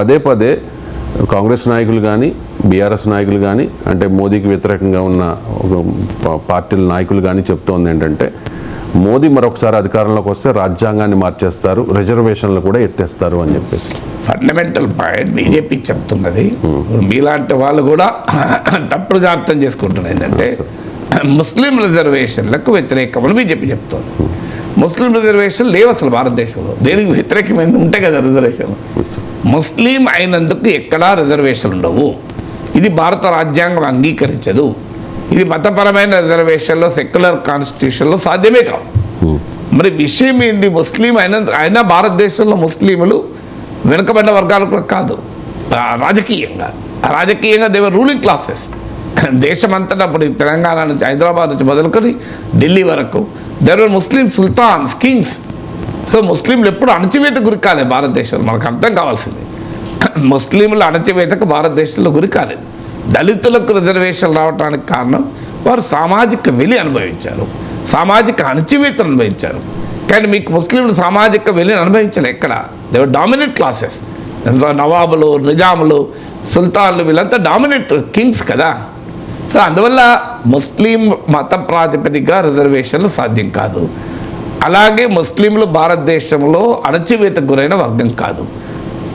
పదే పదే కాంగ్రెస్ నాయకులు కానీ బీఆర్ఎస్ నాయకులు కానీ అంటే మోదీకి వ్యతిరేకంగా ఉన్న పార్టీల నాయకులు కానీ చెప్తోంది ఏంటంటే మోదీ మరొకసారి అధికారంలోకి వస్తే రాజ్యాంగాన్ని మార్చేస్తారు రిజర్వేషన్లు కూడా ఎత్తేస్తారు అని చెప్పేసి. ఫండమెంటల్ పాయింట్ బీజేపీ చెప్తున్నది. మీలాంటి వాళ్ళు కూడా తప్పుడుగా అర్థం చేసుకుంటున్నారు. ఏంటంటే ముస్లిం రిజర్వేషన్లకు వ్యతిరేకమని బీజేపీ చెప్తోంది. ముస్లిం రిజర్వేషన్ లేవు అసలు భారతదేశంలో. దేనికి వ్యతిరేకమైన ఉంటాయి కదా రిజర్వేషన్. ముస్లిం అయినందుకు ఎక్కడా రిజర్వేషన్ ఉండవు. ఇది భారత రాజ్యాంగం అంగీకరించదు. ఇది మతపరమైన రిజర్వేషన్లో సెక్యులర్ కాన్స్టిట్యూషన్లో సాధ్యమే కావు. మరి విషయం ఏంది? ముస్లిం అయిన అయినా భారతదేశంలో ముస్లింలు వెనుకబడిన వర్గాలు కూడా కాదు. రాజకీయంగా. రాజకీయంగా దేవర్ రూలింగ్ క్లాసెస్ దేశమంతటా ఇప్పుడు తెలంగాణ నుంచి హైదరాబాద్ నుంచి మొదలుకొని ఢిల్లీ వరకు there are Muslim sultans kings so ముస్లింలు ఎప్పుడు అణచివేత గురి కాలేదు భారతదేశంలో. మనకు అర్థం కావాల్సింది. ముస్లింల అణచివేతకు భారతదేశంలో గురి కాలేదు. దళితులకు రిజర్వేషన్ రావడానికి కారణం వారు సామాజిక వెలి అనుభవించారు. సామాజిక అణచివేతను అనుభవించారు. కానీ మీకు ముస్లింలు సామాజిక వెలిని అనుభవించారు ఎక్కడ? దేవర్ డామినెంట్ క్లాసెస్ నవాబులు నిజాములు సుల్తాన్లు వీళ్ళంతా డామినెంట్ కింగ్స్ కదా. సో అందువల్ల ముస్లిం మత ప్రాతిపదికగా రిజర్వేషన్లు సాధ్యం కాదు. అలాగే ముస్లింలు భారతదేశంలో అణచివేతకు గురైన వర్గం కాదు.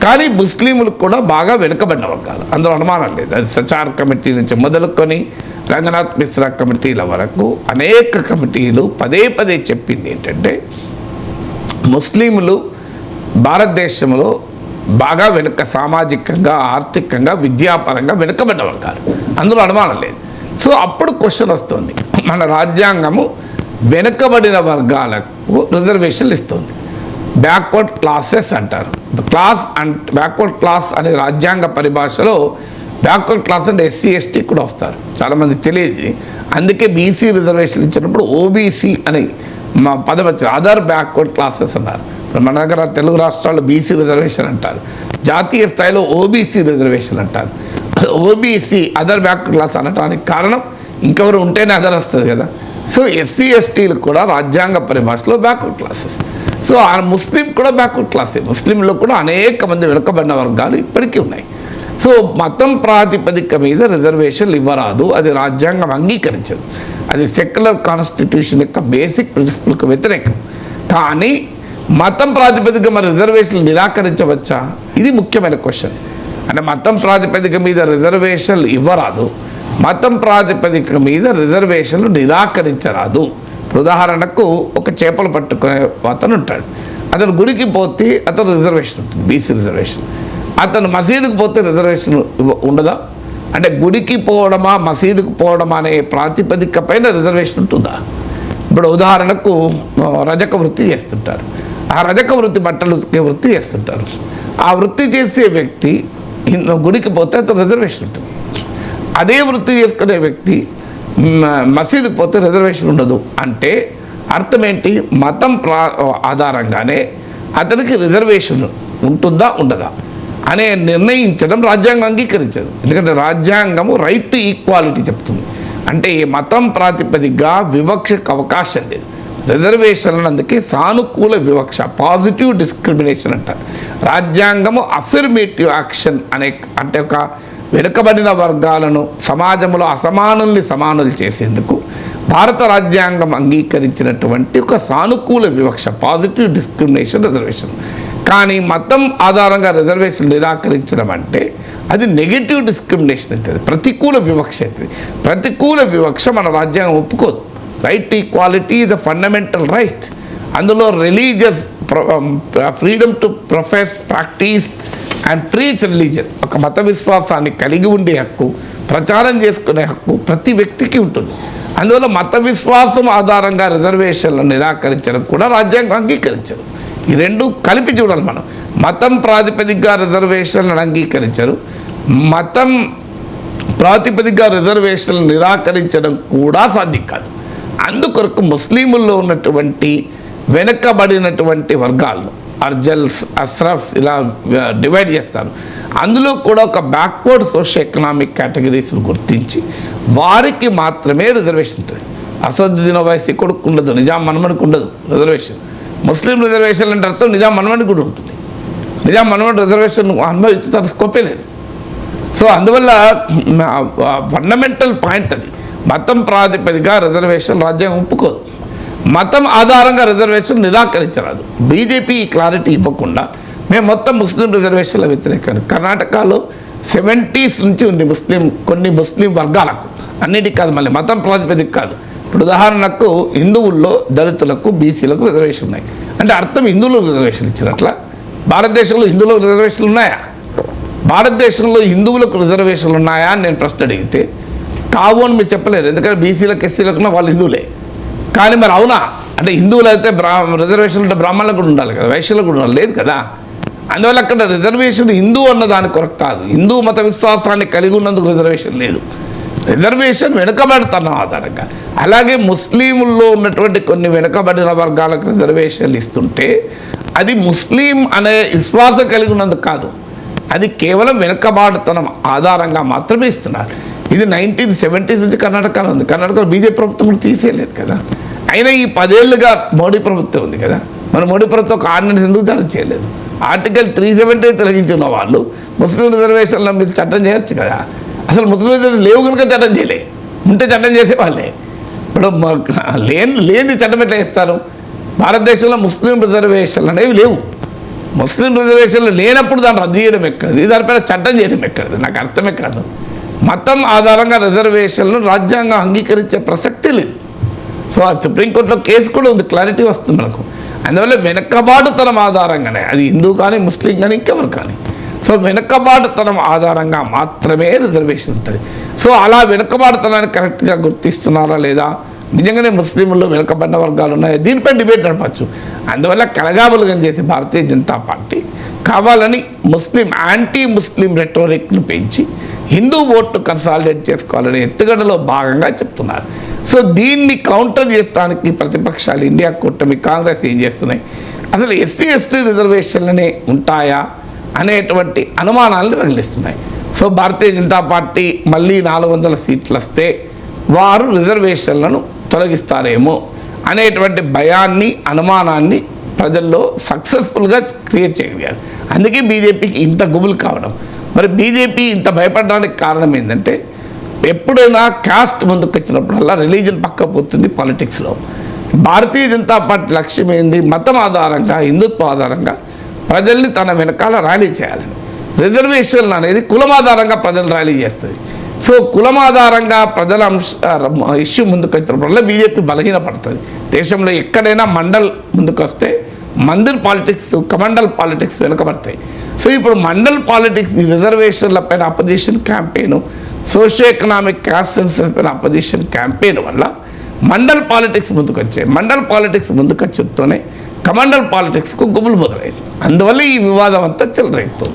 కానీ ముస్లింలు కూడా బాగా వెనుకబడిన వర్గాలు. అందులో అనుమానం లేదు. అది సచార్ కమిటీ నుంచి మొదలుకొని రంగనాథ్ మిశ్రా కమిటీల వరకు అనేక కమిటీలు పదే పదే చెప్పింది ఏంటంటే ముస్లింలు భారతదేశంలో బాగా వెనుక సామాజికంగా ఆర్థికంగా విద్యాపరంగా వెనుకబడిన వర్గాలు. అందులో అనుమానం లేదు. సో అప్పుడు క్వశ్చన్ వస్తుంది. మన రాజ్యాంగము వెనుకబడిన వర్గాలకు రిజర్వేషన్లు ఇస్తుంది. బ్యాక్వర్డ్ క్లాసెస్ అంటారు. క్లాస్ అండ్ బ్యాక్వర్డ్ క్లాస్ అనే రాజ్యాంగ పరిభాషలో బ్యాక్వర్డ్ క్లాస్ అంటే ఎస్సీ ఎస్టీ కూడా వస్తారు. చాలామంది తెలియదు. అందుకే బీసీ రిజర్వేషన్ ఇచ్చినప్పుడు ఓబీసీ అని మా పదవచ్చు అదర్ బ్యాక్వర్డ్ క్లాసెస్ అన్నారు. ఇప్పుడు మన దగ్గర తెలుగు రాష్ట్రాల్లో బీసీ రిజర్వేషన్ అంటారు. జాతీయ స్థాయిలో ఓబీసీ రిజర్వేషన్ అంటారు. ఓబీసీ అదర్ బ్యాక్ క్లాస్ అనటానికి కారణం ఇంకెవరు ఉంటేనే అదర్ వస్తుంది కదా. సో ఎస్సీ ఎస్టీలు కూడా రాజ్యాంగ పరిభాషలో బ్యాక్వర్డ్ క్లాసెస్ సో ఆ ముస్లిం కూడా బ్యాక్వర్డ్ క్లాసే ముస్లింలో కూడా అనేక మంది వెనుకబడిన వర్గాలు ఇప్పటికీ ఉన్నాయి. సో మతం ప్రాతిపదిక మీద రిజర్వేషన్లు ఇవ్వరాదు. అది రాజ్యాంగం అంగీకరించదు. అది సెక్యులర్ కాన్స్టిట్యూషన్ యొక్క బేసిక్ ప్రిన్సిపల్కి వ్యతిరేకం. కానీ మతం ప్రాతిపదిక మరి రిజర్వేషన్లు నిరాకరించవచ్చా? ఇది ముఖ్యమైన క్వశ్చన్ అంటే మతం ప్రాతిపదిక మీద రిజర్వేషన్లు ఇవ్వరాదు. మతం ప్రాతిపదిక మీద రిజర్వేషన్లు నిరాకరించరాదు. ఇప్పుడు ఉదాహరణకు ఒక చేపలు పట్టుకునే అతను ఉంటాడు. అతను గుడికి పోతే అతను రిజర్వేషన్ ఉంటుంది బీసీ రిజర్వేషన్. అతను మసీదుకు పోతే రిజర్వేషన్ ఇవ్వ- ఉండదా? అంటే గుడికి పోవడమా మసీదుకు పోవడమా అనే ప్రాతిపదిక పైన రిజర్వేషన్ ఉంటుందా? ఇప్పుడు ఉదాహరణకు రజక వృత్తి చేస్తుంటారు. ఆ రజక వృత్తి బట్టలు వృత్తి చేస్తుంటారు. ఆ వృత్తి చేసే వ్యక్తి గుడికి పోతే అతను రిజర్వేషన్ ఉంటుంది. అదే వృత్తి చేసుకునే వ్యక్తి మసీదుకి పోతే రిజర్వేషన్ ఉండదు. అంటే అర్థం ఏంటి? మతం ప్రా ఆధారంగానే అతనికి రిజర్వేషన్ ఉంటుందా ఉండదా అనే నిర్ణయించడం రాజ్యాంగం అంగీకరించదు. ఎందుకంటే రాజ్యాంగము రైట్ టు ఈక్వాలిటీ చెప్తుంది. అంటే ఈ మతం ప్రాతిపదికగా వివక్షకు అవకాశం లేదు. రిజర్వేషన్లు అందుకే సానుకూల వివక్ష పాజిటివ్ డిస్క్రిమినేషన్ అంటారు రాజ్యాంగము అఫిర్మేటివ్ యాక్షన్ అనే అంటే ఒక వెనుకబడిన వర్గాలను సమాజంలో అసమానుల్ని సమానులు చేసేందుకు భారత రాజ్యాంగం అంగీకరించినటువంటి ఒక సానుకూల వివక్ష పాజిటివ్ డిస్క్రిమినేషన్ రిజర్వేషన్ కానీ మతం ఆధారంగా రిజర్వేషన్ నిరాకరించడం అంటే అది నెగిటివ్ డిస్క్రిమినేషన్ అవుతుంది ప్రతికూల వివక్ష అవుతుంది. ప్రతికూల వివక్ష మన రాజ్యాంగం ఒప్పుకోదు. Right equality the fundamental right అందులో religious freedom to profess practice and preach religion ఒక మత విశ్వాసాన్ని కలిగి ఉండే హక్కు ప్రచారం చేసుకునే హక్కు ప్రతి వ్యక్తికి ఉంటుంది. అందువల్ల మత విశ్వాసం ఆధారంగా రిజర్వేషన్లను నిరాకరించడం కూడా రాజ్యాంగం అంగీకరించదు. ఈ రెండు కలిపి చూడాలి మనం. మతం ప్రాతిపదికగా రిజర్వేషన్లను అంగీకరించరు. మతం ప్రాతిపదికగా రిజర్వేషన్లు నిరాకరించడం కూడా సాధ్యం కాదు. అందుకొరకు ముస్లింల్లో ఉన్నటువంటి వెనకబడినటువంటి వర్గాలు అర్జల్స్ అస్రఫ్ ఇలా డివైడ్ చేస్తారు. అందులో కూడా ఒక బ్యాక్వర్డ్ సోషల్ ఎకనామిక్ కేటగిరీస్ను గుర్తించి వారికి మాత్రమే రిజర్వేషన్ ఉంటుంది. అసదుద్దీన్ వయసు కొడుకు ఉండదు నిజాం మనమడికి ఉండదు రిజర్వేషన్ ముస్లిం రిజర్వేషన్ అంటే అర్థం నిజాం మనమడికి కూడా ఉంటుంది. నిజాం మనమడి రిజర్వేషన్ అనుభవించుతారు స్కోపే లేదు. సో అందువల్ల ఫండమెంటల్ పాయింట్ అది. మతం ప్రాతిపదిక రిజర్వేషన్ రాజ్యాంగం ఒప్పుకోదు. మతం ఆధారంగా రిజర్వేషన్ నిరాకరించరాదు. బీజేపీ ఈ క్లారిటీ ఇవ్వకుండా మేము మొత్తం ముస్లిం రిజర్వేషన్ల వ్యతిరేకాన్ని కర్ణాటకలో సెవెంటీస్ నుంచి ఉంది ముస్లిం కొన్ని ముస్లిం వర్గాలకు. అన్నిటికీ కాదు మళ్ళీ మతం ప్రాతిపదిక కాదు. ఇప్పుడు ఉదాహరణకు హిందువుల్లో దళితులకు బీసీలకు రిజర్వేషన్ ఉన్నాయి. అంటే అర్థం హిందువులకు రిజర్వేషన్ ఇచ్చినట్ల? భారతదేశంలో హిందువులకు రిజర్వేషన్లు ఉన్నాయా? భారతదేశంలో హిందువులకు రిజర్వేషన్లు ఉన్నాయా అని నేను ప్రశ్న అడిగితే కావు అని మీరు చెప్పలేరు. ఎందుకంటే బీసీలకు ఎస్సీలకు వాళ్ళు హిందువులే. కానీ మరి అవునా? అంటే హిందువులు అయితే బ్రా రిజర్వేషన్ ఉంటే బ్రాహ్మణులకు కూడా ఉండాలి కదా వైశ్యులకు కూడా ఉండాలి. లేదు కదా? అందువల్ల అక్కడ రిజర్వేషన్ హిందూ అన్న దాని కొరకు కాదు. హిందూ మత విశ్వాసాన్ని కలిగి ఉన్నందుకు రిజర్వేషన్ లేదు. రిజర్వేషన్ వెనుకబడుతున్నాం ఆధారంగా అలాగే ముస్లింల్లో ఉన్నటువంటి కొన్ని వెనుకబడిన వర్గాలకు రిజర్వేషన్లు ఇస్తుంటే అది ముస్లిం అనే విశ్వాసం కలిగి ఉన్నందుకు కాదు. అది కేవలం వెనుకబాటుతనం ఆధారంగా మాత్రమే ఇస్తున్నారు. ఇది నైన్టీన్ సెవెంటీస్ నుంచి కర్ణాటకలో ఉంది. కర్ణాటకలో బీజేపీ ప్రభుత్వం కూడా తీసేయలేదు కదా. అయినా ఈ పదేళ్ళుగా మోడీ ప్రభుత్వం ఉంది కదా. మన మోడీ ప్రభుత్వం ఒక ఆర్డినెన్స్ ఎందుకు జారీ చేయలేదు? ఆర్టికల్ త్రీ సెవెంటీ తొలగించిన వాళ్ళు ముస్లిం రిజర్వేషన్ల మీద చట్టం చేయొచ్చు కదా. అసలు ముస్లిం రిజర్వేషన్ లేవు కనుక చట్టం చేయలే. ఉంటే చట్టం చేసేవాళ్ళే. ఇప్పుడు లేని లేని చట్టం ఎట్లా ఇస్తారు భారతదేశంలో ముస్లిం రిజర్వేషన్లు అనేవి లేవు. ముస్లిం రిజర్వేషన్లు లేనప్పుడు దాన్ని రద్దు చేయడం ఎక్కడిది? దానిపైన చట్టం చేయడం ఎక్కడిది? నాకు అర్థమే కాదు. మతం ఆధారంగా రిజర్వేషన్లు రాజ్యాంగం అంగీకరించే ప్రసక్తి లేదు. సో ఆ సుప్రీంకోర్టులో కేసు కూడా ఉంది క్లారిటీ వస్తుంది మనకు. అందువల్ల వెనకబాటుతనం ఆధారంగానే అది హిందూ కానీ ముస్లిం కానీ ఇంకెవరు కానీ. సో వెనకబాటుతనం ఆధారంగా మాత్రమే రిజర్వేషన్ ఉంటుంది. సో అలా వెనకబాటుతనాన్ని కరెక్ట్గా గుర్తిస్తున్నారా లేదా? నిజంగానే ముస్లింలు వెనుకబడిన వర్గాలు ఉన్నాయి? దీనిపై డిబేట్ నడపచ్చు. అందువల్ల కలగాబలుగం చేసే భారతీయ జనతా పార్టీ కావాలని ముస్లిం యాంటీ ముస్లిం రెటోరిక్ను పెంచి హిందూ ఓట్లు కన్సాలిడేట్ చేసుకోవాలనే ఎత్తుగడలో భాగంగా చెప్తున్నారు. సో దీన్ని కౌంటర్ చేయడానికి ప్రతిపక్షాలు ఇండియా కూటమి కాంగ్రెస్ ఏం చేస్తున్నాయి? అసలు ఎస్సీ ఎస్టీ రిజర్వేషన్లనే ఉంటాయా అనేటువంటి అనుమానాలను రగిలిస్తున్నాయి సో భారతీయ జనతా పార్టీ మళ్ళీ నాలుగు వందల సీట్లు వస్తే వారు రిజర్వేషన్లను తొలగిస్తారేమో అనేటువంటి భయాన్ని అనుమానాన్ని ప్రజల్లో సక్సెస్ఫుల్గా క్రియేట్ చేయగలిగారు. అందుకే బీజేపీకి ఇంత గుబులు కావడం. మరి బీజేపీ ఇంత భయపడడానికి కారణం ఏంటంటే ఎప్పుడైనా కాస్ట్ ముందుకు వచ్చినప్పుడల్లా రిలీజన్ పక్క పోతుంది పాలిటిక్స్లో. భారతీయ జనతా పార్టీ లక్ష్యం ఏంది? మతం ఆధారంగా హిందుత్వ ఆధారంగా ప్రజల్ని తన వెనకాల ర్యాలీ చేయాలని రిజర్వేషన్లు అనేది కులం ఆధారంగా ప్రజలు ర్యాలీ చేస్తుంది సో కులం ఆధారంగా ప్రజల అంశ ఇష్యూ ముందుకు వచ్చినప్పుడల్లా బీజేపీ బలహీనపడుతుంది. దేశంలో ఎక్కడైనా మండల్ ముందుకు వస్తే మందిర్ పాలిటిక్స్ కమండల్ పాలిటిక్స్ వెనుకబడతాయి. సో ఇప్పుడు మండల్ పాలిటిక్స్ ఈ రిజర్వేషన్ల పైన opposition campaign socio economic caste census పైన అపోజిషన్ క్యాంపెయిన్ వల్ల మండల్ పాలిటిక్స్ ముందుకు వచ్చాయి మండల్ పాలిటిక్స్ ముందుకు వచ్చడంతోనే కమండల్ పాలిటిక్స్కు గుబులు మొదలైంది అందువల్ల ఈ వివాదం అంతా చెలరేగుతుంది.